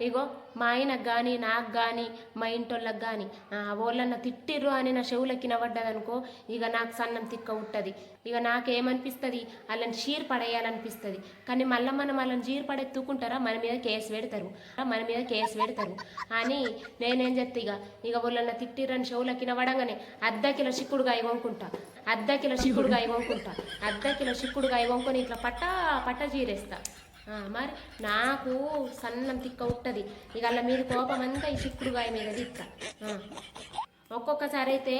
ఇగో మా ఆయనకు కానీ నాకు కానీ మా ఇంటోళ్ళకి కానీ ఓళ్ళన్న తిట్టిర్రు అని నా చెవులకి నవడ్డదనుకో ఇక నాకు సన్నం తిక్క ఉంటుంది ఇక నాకేమనిపిస్తుంది? వాళ్ళని చీర పడేయాలనిపిస్తుంది. కానీ మళ్ళీ మనం వాళ్ళని పడే తూక్కుంటారా మన మీద కేసు పెడతారు. మన మీద కేసు పెడతారు. అని నేనేం చెప్తా ఇక ఇక వాళ్ళన్న తిట్టిర్రని చెవులకి నవ్వడంగానే అర్ధ కిలో చిక్కుడుగా కొనుక్కుంటా అర్ధ కిలో చిక్కుడుగా కొనుక్కుంటా అర్ధ కిలో చిక్కుడుగా కొనుక్కొని ఇట్లా పట్ట పట్ట చీరేస్తా. మరి నాకు సన్నం తిక్క ఉంటుంది. ఇక వాళ్ళ మీద కోపం అంతా ఈ చిక్కుడుగాయ మీద తిక్క. ఒక్కొక్కసారి అయితే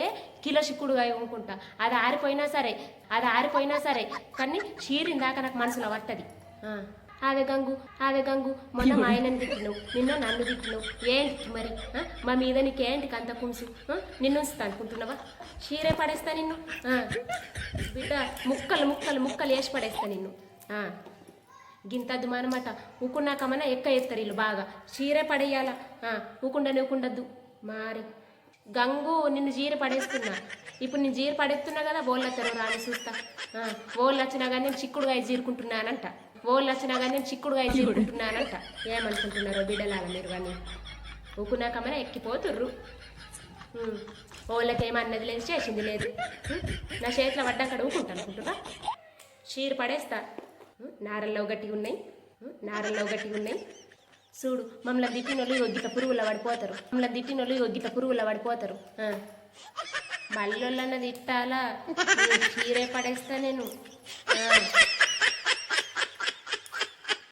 కిలో చిక్కుడుగాయ కొనుక్కుంటా. అది ఆరిపోయినా సరే అది ఆరిపోయినా సరే కానీ చీరిన దాకా నాకు మనసులో పట్టది. ఆ. ఆవే గంగు ఆవే గంగు మొన్న మా ఆయనని తిట్టినావు నిన్న నన్ను తిట్టినావు ఏంటి మరి? మా మీద నీకేంటి అంత కుంసు? నిన్ను ఉంచుతా అనుకుంటున్నావా? చీరే పడేస్తా నిన్ను. బిడ్డ ముక్కలు ముక్కలు ముక్కలు వేసి పడేస్తా నిన్ను. గింతద్దు గింత ఊకున్నాకమన్నా ఎక్క ఎత్తారు వీళ్ళు బాగా. చీరే పడేయాలా. ఆ, ఊకుండద్దు మరి. గంగు నిన్ను జీర పడేస్తున్నా. ఇప్పుడు నేను జీర పడేస్తున్నా కదా ఓళ్ళు వచ్చారు రాని చూస్తా. ఓళ్ళు వచ్చినా కానీ నేను చిక్కుడుగా చీరుకుంటున్నానంట ఓళ్ళు వచ్చినా కానీ నేను చిక్కుడుగా చీరుకుంటున్నానంట ఏమనుకుంటున్నారో బిడ్డలాల మీరు కానీ? ఊకున్నాకమన్నా ఎక్కిపోతుర్రు. ఓళ్ళకి ఓళ్ళకేమన్నది లేదు చేసింది లేదు. నా చేతిలో పడ్డాక ఊకుంటా అనుకుంటున్నా. చీర పడేస్తా. నారల్లో గట్టిగా ఉన్నాయి. నారల్లో గట్టిగా ఉన్నాయి. చూడు మమ్మల్ని తిట్టినోళ్ళు ఒగ్గిత పురుగుల పడిపోతారు మమ్మల్ని తిట్టినోళ్ళు ఒగ్గిత పురుగుల పడిపోతారు మళ్ళీ వాళ్ళన్న తిట్టాలా? చీరే పడేస్తా నేను.